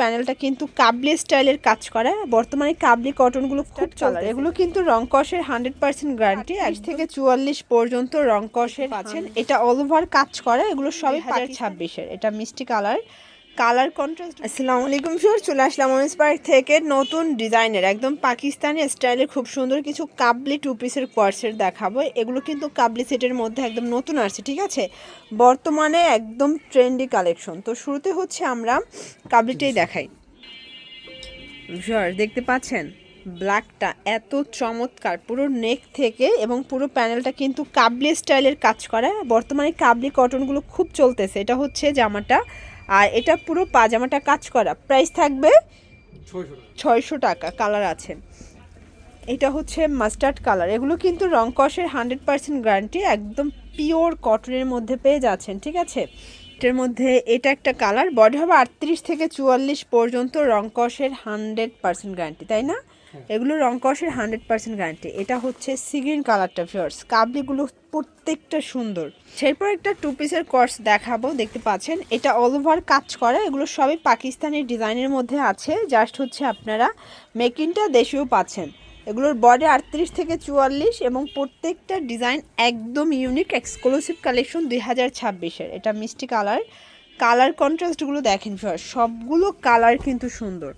প্যানেলটা কিন্তু কাবলি স্টাইলের কাজ করা। বর্তমানে কাবলি কটনগুলো খুব চলে এগুলো কিন্তু রং কষের হান্ড্রেড পার্সেন্ট গ্যারান্টি এক থেকে চুয়াল্লিশ পর্যন্ত রং কষের আছেন এটা অল ওভার কাজ করা এগুলো সবই হাজার ছাব্বিশের। এটা মিষ্টি কালার কালার কন্ট্রাস্ট। আসসালামু আলাইকুম ফিওর চলে আসলাম ওমেন্স পার্ক থেকে নতুন ডিজাইনের, একদম পাকিস্তানি স্টাইলের, খুব সুন্দর কিছু কাবলি টু পিসের কোয়ার্সের দেখাবো। এগুলো কিন্তু কাবলি সেটের মধ্যে একদম নতুন আসছে, ঠিক আছে? বর্তমানে একদম ট্রেন্ডি কালেকশন তো শুরুতে হচ্ছে আমরা কাবলিটাই দেখাই। ভিউয়ার দেখতে পাচ্ছেন? ব্ল্যাকটা এত চমৎকার, পুরো নেক থেকে এবং পুরো প্যানেলটা কিন্তু কাবলি স্টাইলের কাজ করা বর্তমানে কাবলি কটনগুলো খুব চলতেছে। এটা হচ্ছে জামাটা আর এটা পুরো পাজামাটা কাজ করা। প্রাইস থাকবে ছয়শো টাকা। কালার আছে। এটা হচ্ছে মাস্টার্ড কালার এগুলো কিন্তু রং কষের হান্ড্রেড পার্সেন্ট গ্যারান্টি একদম পিওর কটনের মধ্যে পেয়ে যাচ্ছেন ঠিক আছে? এটার মধ্যে এটা একটা কালার বডি হবে আটত্রিশ থেকে চুয়াল্লিশ পর্যন্ত রং কষের হান্ড্রেড পার্সেন্ট গ্যারান্টি তাই না? এগুলো রং কষের হান্ড্রেড পার্সেন্ট গ্যারান্টি এটা হচ্ছে সিগ্রিন কালারটা ফিয়ার্স কাবলিগুলো প্রত্যেকটা সুন্দর। সেরপর একটা টু পিসের কোর্স দেখাবো, দেখতে পাচ্ছেন। এটা অল ওভার কাজ করা। এগুলো সবই পাকিস্তানি ডিজাইনের মধ্যে আছে। জাস্ট হচ্ছে আপনারা মেকিংটা দেশীয় পাচ্ছেন। এগুলোর বডি আটত্রিশ থেকে চুয়াল্লিশ এবং প্রত্যেকটা ডিজাইন একদম ইউনিক এক্সক্লুসিভ কালেকশন দুই হাজার ছাব্বিশের। এটা মিষ্টি কালার কালার কন্ট্রাস্টগুলো দেখেন সবগুলো কালার কিন্তু সুন্দর।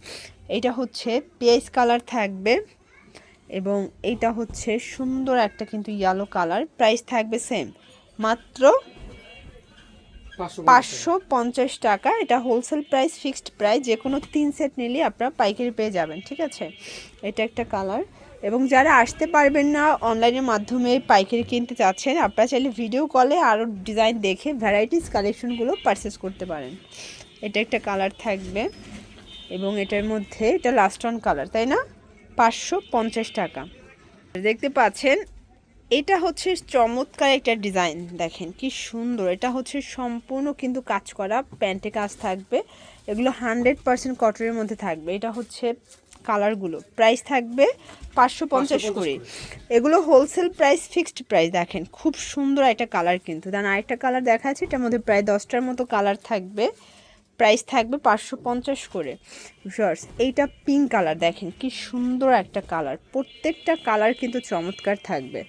এটা হচ্ছে পেঁয়াজ কালার থাকবে এবং এইটা হচ্ছে সুন্দর একটা কিন্তু ইয়েলো কালার। প্রাইস থাকবে সেম মাত্র পাঁচশো পঞ্চাশ টাকা। এটা হোলসেল প্রাইস ফিক্সড প্রাইস যে কোনো তিন সেট নিলে আপনারা পাইকারি পেয়ে যাবেন, ঠিক আছে? এটা একটা কালার। এবং যারা আসতে পারবেন না অনলাইনের মাধ্যমে পাইকারি কিনতে চাচ্ছেন, আপনারা চাইলে ভিডিও কলে আরও ডিজাইন দেখে ভ্যারাইটিস কালেকশনগুলো পারচেস করতে পারেন। এটা একটা কালার থাকবে। এবং এটার মধ্যে এটা লাস্ট অন কালার তাই না? পাঁচশো পঞ্চাশ টাকা। দেখতে পাচ্ছেন এটা হচ্ছে চমৎকার একটা ডিজাইন দেখেন কি সুন্দর। এটা হচ্ছে সম্পূর্ণ কিন্তু কাজ করা প্যান্টে কাজ থাকবে এগুলো হান্ড্রেড পার্সেন্ট কটনের মধ্যে থাকবে। এটা হচ্ছে কালারগুলো প্রাইস থাকবে পাঁচশো পঞ্চাশ করে। এগুলো হোলসেল প্রাইস ফিক্সড প্রাইস দেখেন খুব সুন্দর একটা কালার কিন্তু। দেন আরেকটা কালার দেখা যাচ্ছে এটার মধ্যে প্রায় দশটার মতো কালার থাকবে। প্রাইস থাকবে পাঁচশো পঞ্চাশ করে। শর্টস এইটা পিঙ্ক কালার দেখেন কি সুন্দর একটা কালার প্রত্যেকটা কালার কিন্তু চমৎকার থাকবে।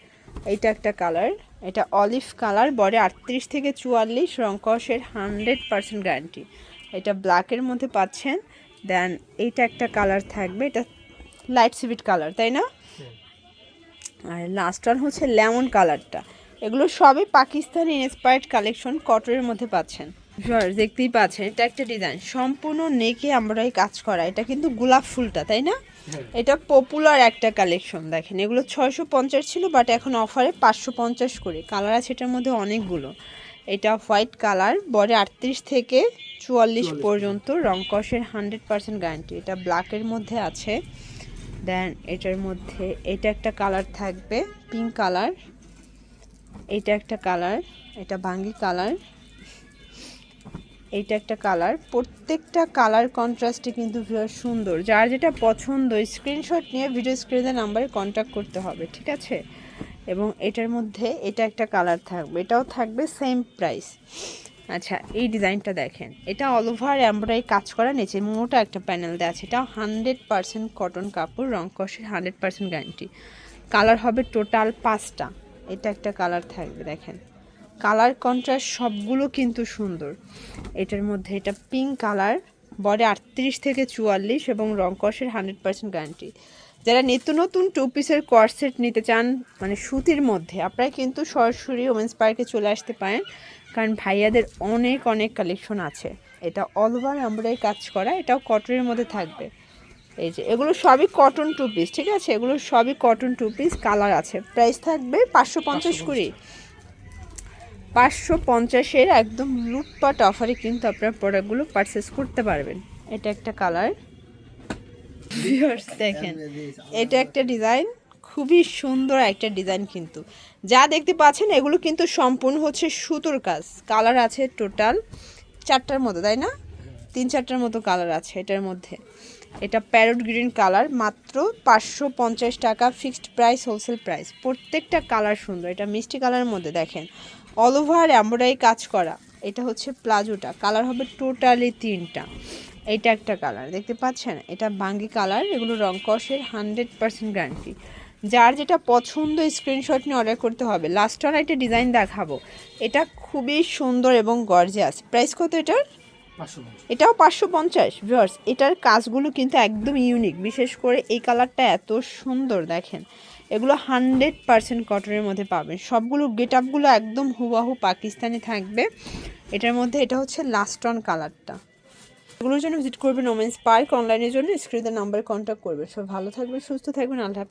এইটা একটা কালার এটা অলিভ কালার বডি আটত্রিশ থেকে চুয়াল্লিশ রংকসের হান্ড্রেড পার্সেন্ট গ্যারান্টি এটা ব্ল্যাকের মধ্যে পাচ্ছেন দেন এইটা একটা কালার থাকবে এটা লাইট সিভিট কালার তাই না? আর লাস্ট ওয়ান হচ্ছে লেমন কালারটা এগুলো সবই পাকিস্তানি ইন্সপায়ার্ড কালেকশন কটনের মধ্যে পাচ্ছেন। ভিউয়ার্স দেখতেই পাচ্ছেন এটা একটা ডিজাইন সম্পূর্ণ নেকে আমরা এই কাজ করা। এটা কিন্তু গোলাপ ফুলটা তাই না? এটা পপুলার একটা কালেকশন দেখেন। এগুলো ছয়শো পঞ্চাশ ছিল বাট এখন অফারে পাঁচশো পঞ্চাশ করে। কালার আছে এটার মধ্যে অনেকগুলো। এটা হোয়াইট কালার বডি আটত্রিশ থেকে চুয়াল্লিশ পর্যন্ত রংকসের হান্ড্রেড পার্সেন্ট গ্যারান্টি এটা ব্ল্যাকের মধ্যে আছে। দেন এটার মধ্যে এটা একটা কালার থাকবে পিঙ্ক কালার এটা একটা কালার এটা বাঙ্গি কালার এইটা একটা কালার। প্রত্যেকটা কালার কন্ট্রাস্টে কিন্তু সুন্দর। যার যেটা পছন্দ স্ক্রিনশট নিয়ে ভিডিও স্ক্রিনের নাম্বারে কন্ট্যাক্ট করতে হবে, ঠিক আছে? এবং এটার মধ্যে এটা একটা কালার থাকবে। এটাও থাকবে সেম প্রাইস আচ্ছা এই ডিজাইনটা দেখেন। এটা অল ওভার এমব্রয়ডারি কাজ করা, নিচে মোটা একটা প্যানেল দেওয়া আছে। এটা হান্ড্রেড পার্সেন্ট কটন কাপড়, রং কষের হান্ড্রেড পার্সেন্ট গ্যারান্টি কালার হবে টোটাল পাঁচটা। এটা একটা কালার থাকবে, দেখেন। কালার কন্ট্রাস্ট সবগুলো কিন্তু সুন্দর। এটার মধ্যে এটা পিঙ্ক কালার বডি আটত্রিশ থেকে চুয়াল্লিশ এবং রং কষের হান্ড্রেড পার্সেন্ট গ্যারান্টি যারা নিত্য নতুন টু পিসের কর্সেট নিতে চান মানে সুতির মধ্যে, আপনারা কিন্তু সরাসরি ওমেন্স পার্কে চলে আসতে পারেন, কারণ ভাইয়াদের অনেক অনেক কালেকশন আছে। এটা অল ওভার এমব্রয়ডারি কাজ করা, এটাও কটনের মধ্যে থাকবে। এই যে, এগুলো সবই কটন টু পিস ঠিক আছে? এগুলো সবই কটন টু পিস কালার আছে। প্রাইস থাকবে পাঁচশো পঞ্চাশ কুড়ি। পাঁচশো পঞ্চাশের একদম লুটপাট অফারে কিন্তু আপনার প্রোডাক্টগুলো পারচেস করতে পারবেন। এটা একটা কালার দেখেন, এটা একটা ডিজাইন খুবই সুন্দর একটা ডিজাইন কিন্তু। যা দেখতে পাচ্ছেন, এগুলো কিন্তু সম্পূর্ণ হচ্ছে সুতোর কাজ। কালার আছে টোটাল চারটার মতো, তাই না? তিন চারটার মতো কালার আছে এটার মধ্যে। এটা প্যারট গ্রিন কালার, মাত্র পাঁচশো পঞ্চাশ টাকা ফিক্সড প্রাইস, হোলসেল প্রাইস। প্রত্যেকটা কালার সুন্দর, এটা মিষ্টি কালারের মধ্যে দেখেন। অল ওভার এমব্রয়ডারি কাজ করা, এটা হচ্ছে প্লাজোটা, কালার হবে টোটালি তিনটা। এইটা একটা কালার, দেখতে পাচ্ছেন? এটা বাঙ্গি কালার, এগুলো রং কষের হান্ড্রেড পার্সেন্ট গ্যারান্টি। যার যেটা পছন্দ, স্ক্রিনশট নিয়ে অর্ডার করতে হবে। লাস্ট আর একটা ডিজাইন দেখাবো। এটা খুবই সুন্দর এবং গর্জিয়াস। প্রাইস কত এটার? এটাও পাঁচশো পঞ্চাশ ভিউয়ার্স এটার কাজগুলো কিন্তু একদম ইউনিক বিশেষ করে এই কালারটা এত সুন্দর, দেখেন। এগুলো হান্ড্রেড পারসেন্ট কটনের মধ্যে পাবেন। সবগুলো গেট আপগুলো একদম হুবাহু পাকিস্তানি থাকবে। এটার মধ্যে এটা হচ্ছে লাস্ট অন কালারটা এগুলোর জন্য ভিজিট করবেন ওমেন্স পার্ক অনলাইনের জন্য স্ক্রিনের নাম্বারে কন্ট্যাক্ট করবেন। সব ভালো থাকবেন, সুস্থ থাকবেন, আল্লাহ।